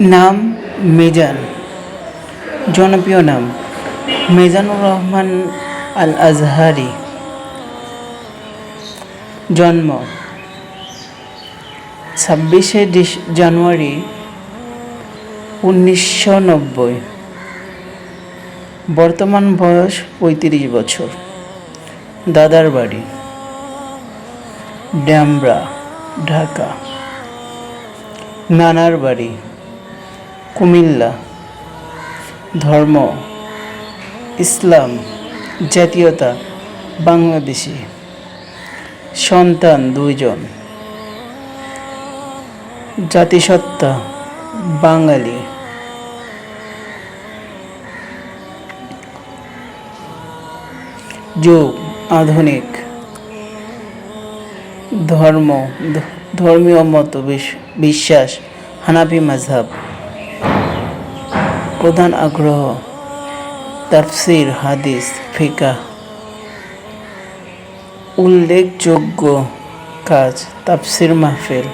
নাম মিজান, জনপ্রিয় নাম। মিজানুর রহমান আল আজহারি জন্ম ছাব্বিশে ডিস- জানুয়ারি উনিশশো নব্বই। বর্তমান বয়স পঁয়ত্রিশ বছর। দাদার বাড়ি ড্যামরা, ঢাকা। নানার বাড়ি কুমিল্লা, ধর্ম, ইসলাম, জাতীয়তা, বাংলাদেশি। সন্তান দুইজন। জাতিসত্তা, বাঙালি। যুগ, আধুনিক। ধর্ম ধর্মীয় মত, বিশ- বিশ্বাস, হানাফি মাঝহাব প্রধান আগ্রহ, তাফসির, হাদিস ফিকা উল্লেখযোগ্য কাজ, তাফসির মাহফিল।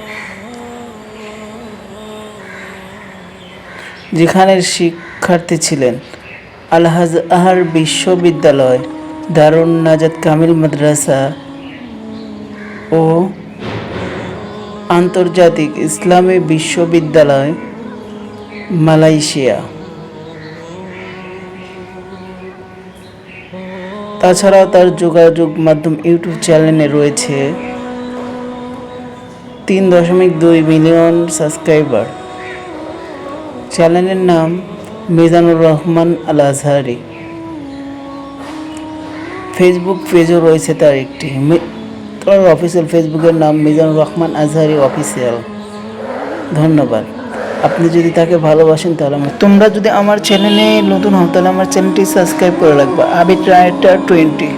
যেখানে শিক্ষার্থী ছিলেন আলহাজ আহার বিশ্ববিদ্যালয়, দারুণ নাজাদ কামিল মাদ্রাসা ও আন্তর্জাতিক ইসলামী বিশ্ববিদ্যালয়, মালয়েশিয়া। তাছাড়াও তার যোগাযোগ মাধ্যম ইউটিউব চ্যানেলে রয়েছে তিন দশমিক দুই মিলিয়ন সাবস্ক্রাইবার। চ্যানেলের নাম মিজানুর রহমান আল আজহারি। ফেসবুক পেজও রয়েছে তার একটি। তার অফিসিয়াল ফেসবুকের নাম মিজানুর রহমান আজহারি অফিসিয়াল ধন্যবাদ। আপনি যদি তাকে ভালোবাসেন তাহলে আমার তোমরা যদি আমার চ্যানেলে নতুন হও, তাহলে আমার চ্যানেলটি সাবস্ক্রাইব করে রাখবা। আবির রাইটার টোয়েন্টি